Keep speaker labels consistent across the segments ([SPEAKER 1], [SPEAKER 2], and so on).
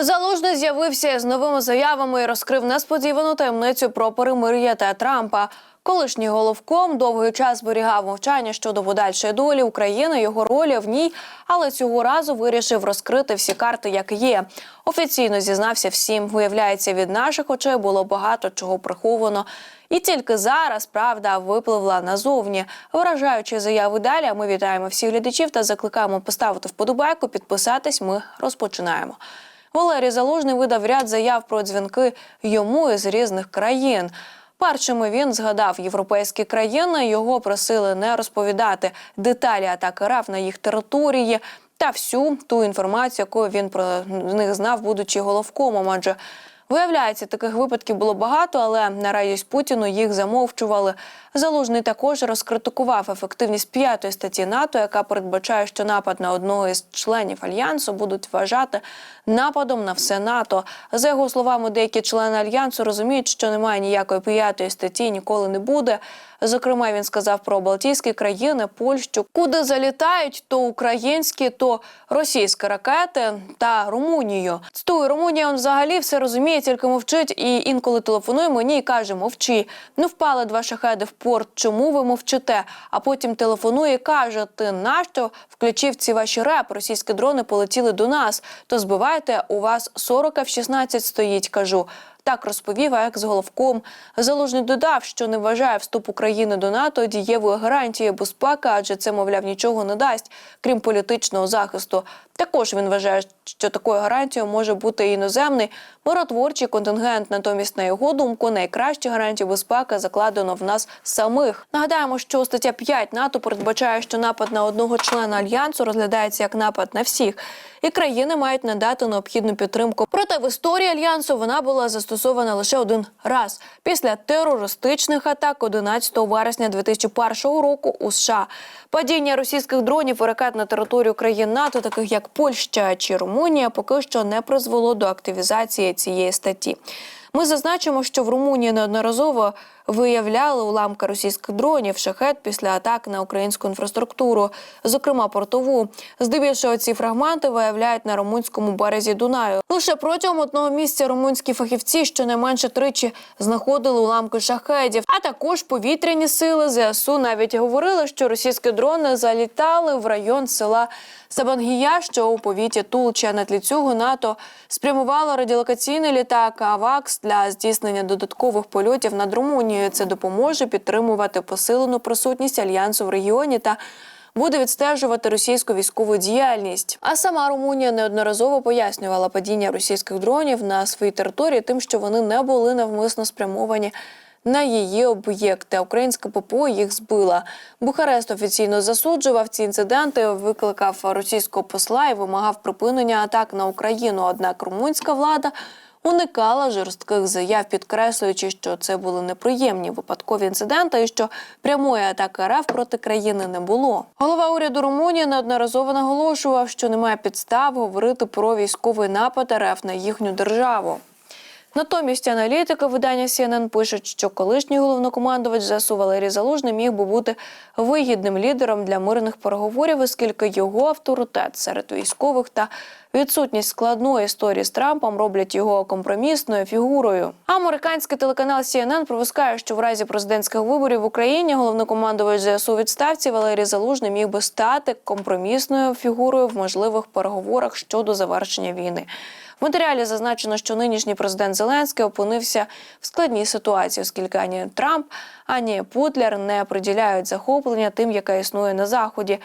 [SPEAKER 1] Залужний з'явився з новими заявами і розкрив несподівану таємницю про перемир'я та Трампа. Колишній головком довгий час зберігав мовчання щодо подальшої долі України, його ролі в ній, але цього разу вирішив розкрити всі карти, як є. Офіційно зізнався всім. Виявляється, від наших очей було багато чого приховано. І тільки зараз правда випливла назовні. Вражаючи заяви далі, ми вітаємо всіх глядачів та закликаємо поставити вподобайку, підписатись. Ми розпочинаємо. Валерій Залужний видав ряд заяв про дзвінки йому із різних країн. Першими він згадав європейські країни. Його просили не розповідати деталі атаки РАФ на їх території та всю ту інформацію, яку він про них знав, будучи головкомом. Адже Виявляється, таких випадків було багато, але на радість Путіну їх замовчували. Залужний також розкритикував ефективність п'ятої статті НАТО, яка передбачає, що напад на одного із членів альянсу будуть вважати нападом на все НАТО. За його словами, деякі члени альянсу розуміють, що немає ніякої п'ятої статті, ніколи не буде. Зокрема, він сказав про Балтійські країни, Польщу, куди залітають то українські, то російські ракети та Румунію. З Румунія він взагалі все розуміє, тільки мовчить. І інколи телефонує мені і каже: мовчи. Ну впали два шахеди в порт. Чому ви мовчите? А потім телефонує і каже: Ти нащо включив ці ваші реп? Російські дрони полетіли до нас. То збивайте, у вас 40 F-16 стоїть. Кажу. Так розповів екс-головком. Залужний додав, що не вважає вступ України до НАТО дієвою гарантією безпеки, адже це, мовляв, нічого не дасть, крім політичного захисту. Також він вважає, що такою гарантією може бути іноземний миротворчий контингент. Натомість, на його думку, найкращі гарантії безпеки закладено в нас самих. Нагадаємо, що стаття 5 НАТО передбачає, що напад на одного члена альянсу розглядається як напад на всіх, і країни мають надати необхідну підтримку. Проте в історії альянсу вона була застосована лише один раз після терористичних атак 11 вересня 2001 року у США. Падіння російських дронів і ракет на територію країн НАТО, таких як Польща чи Румунія, поки що не призвело до активізації цієї статті. Ми зазначимо, що в Румунії неодноразово виявляли уламки російських дронів шахет після атак на українську інфраструктуру, зокрема портову. Здебільшого ці фрагменти виявляють на румунському березі Дунаю. Лише протягом одного місця румунські фахівці щонайменше тричі знаходили уламки шахедів. А також повітряні сили ЗСУ навіть говорили, що російські дрони залітали в район села Сабангія, що у повіті Тулча. На тлі цього НАТО спрямувало радіолокаційний літак АВАКС для здійснення додаткових польотів над Румунією. Це допоможе підтримувати посилену присутність альянсу в регіоні та буде відстежувати російську військову діяльність. А сама Румунія неодноразово пояснювала падіння російських дронів на своїй території, тим, що вони не були навмисно спрямовані. На її об'єкти українська ППО їх збила. Бухарест офіційно засуджував ці інциденти, викликав російського посла і вимагав припинення атак на Україну. Однак румунська влада уникала жорстких заяв, підкреслюючи, що це були неприємні випадкові інциденти, і що прямої атаки РФ проти країни не було. Голова уряду Румунії неодноразово наголошував, що немає підстав говорити про військовий напад РФ на їхню державу. Натомість аналітики видання CNN пишуть, що колишній головнокомандувач ЗСУ Валерій Залужний міг би бути вигідним лідером для мирних переговорів, оскільки його авторитет серед військових та відсутність складної історії з Трампом роблять його компромісною фігурою. Американський телеканал CNN припускає, що в разі президентських виборів в Україні головнокомандувач ЗСУ відставці Валерій Залужний міг би стати компромісною фігурою в можливих переговорах щодо завершення війни. В матеріалі зазначено, що нинішній президент Зеленський опинився в складній ситуації, оскільки ані Трамп, ані Путлер не приділяють захоплення тим, яке існує на заході.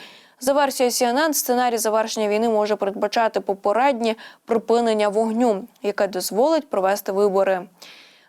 [SPEAKER 1] За версією CNN, сценарій завершення війни може передбачати попереднє припинення вогню, яке дозволить провести вибори.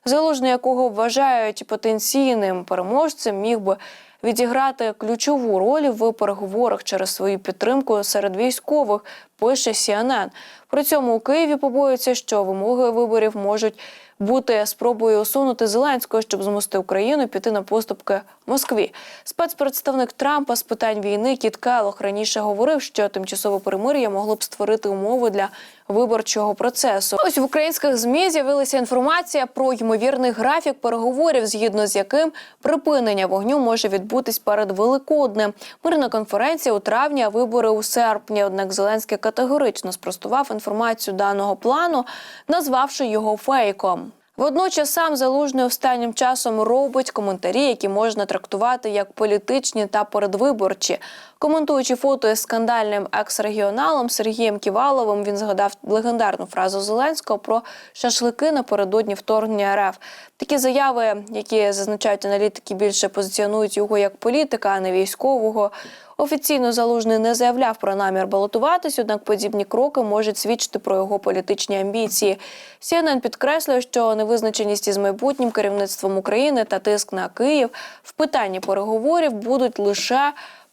[SPEAKER 1] Залужний, якого вважають потенційним переможцем, міг би відіграти ключову роль в переговорах через свою підтримку серед військових. Пише CNN. При цьому у Києві побоюються, що вимоги виборів можуть бути спробою усунути Зеленського, щоб змусити Україну піти на поступки Москві. Спецпредставник Трампа з питань війни Кіт Келлох раніше говорив, що тимчасове перемир'я могло б створити умови для виборчого процесу. Ось в українських змі з'явилася інформація про ймовірний графік переговорів, згідно з яким припинення вогню може відбутись перед Великоднем. Мирна конференція у травні, а вибори у серпні. Однак Зеленський категорично спростував інформацію даного плану, назвавши його фейком. Водночас сам залужний останнім часом робить коментарі, які можна трактувати як політичні та передвиборчі. Коментуючи фото із скандальним екс-регіоналом Сергієм Ківаловим, він згадав легендарну фразу Зеленського про шашлики напередодні вторгнення РФ. Такі заяви, які зазначають аналітики, більше позиціонують його як політика, а не військового. Офіційно залужний не заявляв про намір балотуватись, однак подібні кроки можуть свідчити про його політичні амбіції. CNN підкреслює, що невизначеність із майбутнім керівництвом України та тиск на Київ. В питанні переговорів будуть лише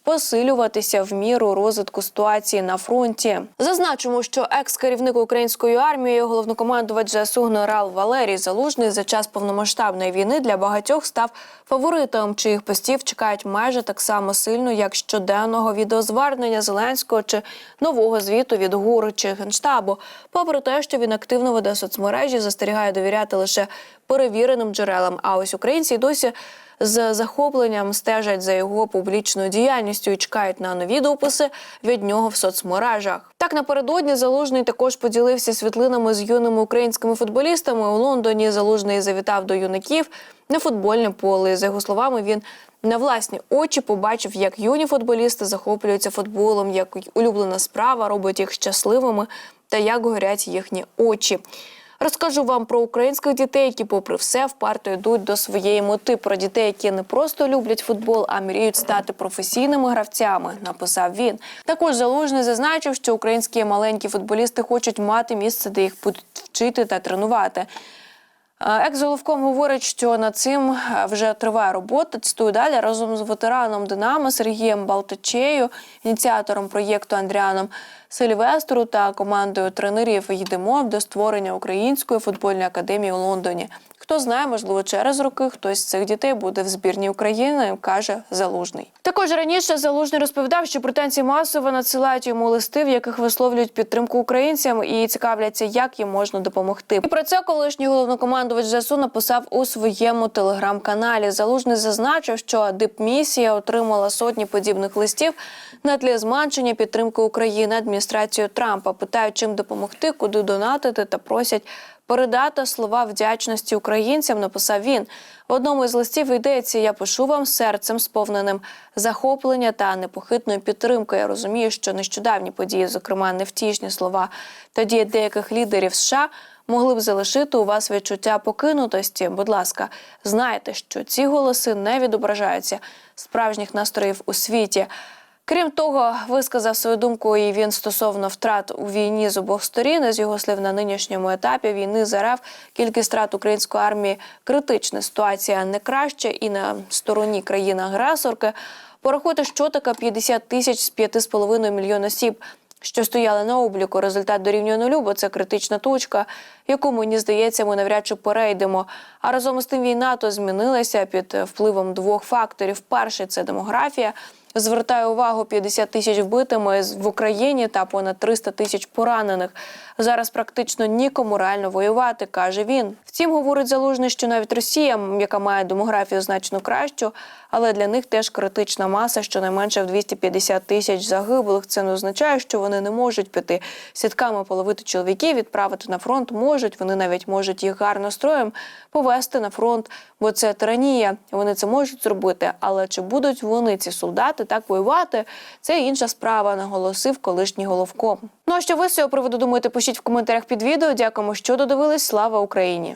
[SPEAKER 1] посилюватися в міру розвитку ситуації на фронті. Зазначимо, що екс-керівник української армії, головнокомандувач ЗСУ генерал Валерій Залужний за час повномасштабної війни для багатьох став фаворитом, чиїх постів чекають майже так само сильно, як щоденного відеозвернення Зеленського чи нового звіту від ГУР чи генштабу. Попри те, що він активно веде соцмережі, застерігає довіряти лише перевіреним джерелам. А ось українці досі з захопленням стежать за його публічною діяльністю і чекають на нові дописи від нього в соцмережах. Так напередодні залужний також поділився світлинами з юними українськими футболістами. У Лондоні залужний завітав до юнаків на футбольне поле. За його словами, він на власні очі побачив, як юні футболісти захоплюються футболом, як улюблена справа робить їх щасливими та як горять їхні очі. Розкажу вам про українських дітей, які, попри все, вперто йдуть до своєї мети. Про дітей, які не просто люблять футбол, а мріють стати професійними гравцями. Написав він. Також залужний зазначив, що українські маленькі футболісти хочуть мати місце, де їх будуть вчити та тренувати. Е, Екс-головком говорить, що над цим е, вже триває робота. Цитую далі разом з ветераном Динамо Сергієм Балтачею, ініціатором проєкту Андріаном Сильвестру та командою тренерів йдемо до створення української футбольної академії у Лондоні. Хто знає, можливо, через роки хтось з цих дітей буде в збірній України, каже Залужний. Також раніше Залужний розповідав, що британці масово надсилають йому листи, в яких висловлюють підтримку українцям і цікавляться, як їм можна допомогти. І про це колишній головнокомандувач ЗСУ написав у своєму телеграм-каналі. Залужний зазначив, що дипмісія отримала сотні подібних листів на тлі зменшення підтримки України адміністрацією Трампа. Питають, чим допомогти, куди донатити та просять передати слова вдячності українцям. Написав він в одному із листів. Йдеться, я пишу вам серцем, сповненим захоплення та непохитної підтримки. Я розумію, що нещодавні події, зокрема невтішні слова та дії деяких лідерів США. Могли б залишити у вас відчуття покинутості. Будь ласка, знайте, що ці голоси не відображаються справжніх настроїв у світі. Крім того, висказав свою думку і він стосовно втрат у війні з обох сторін. З його слів на нинішньому етапі війни з РФ кількість втрат української армії критична ситуація не краще і на стороні країни-агресорки. Порахуйте, що таке 50 тисяч з 5,5 мільйон осіб. Що стояли на обліку, результат дорівнює нулю, бо це критична точка, яку мені здається, ми навряд чи перейдемо. А разом із тим війна то змінилася під впливом двох факторів: перший це демографія. Звертаю увагу 50 тисяч вбитими в Україні та понад 300 тисяч поранених. Зараз практично нікому реально воювати, каже він. Втім, говорить залужний, що навіть Росія, яка має демографію значно кращу, але для них теж критична маса, щонайменше в 250 тисяч загиблих. Це не означає, що вони не можуть піти сітками половити чоловіків, відправити на фронт можуть. Вони навіть можуть їх гарно строєм повести на фронт, бо це тиранія. Вони це можуть зробити. Але чи будуть вони ці солдати так воювати? Це інша справа, наголосив колишній головком. Ну а що ви з цього приводу думаєте? Пишіть в коментарях під відео. Дякуємо, що додивились. Слава Україні!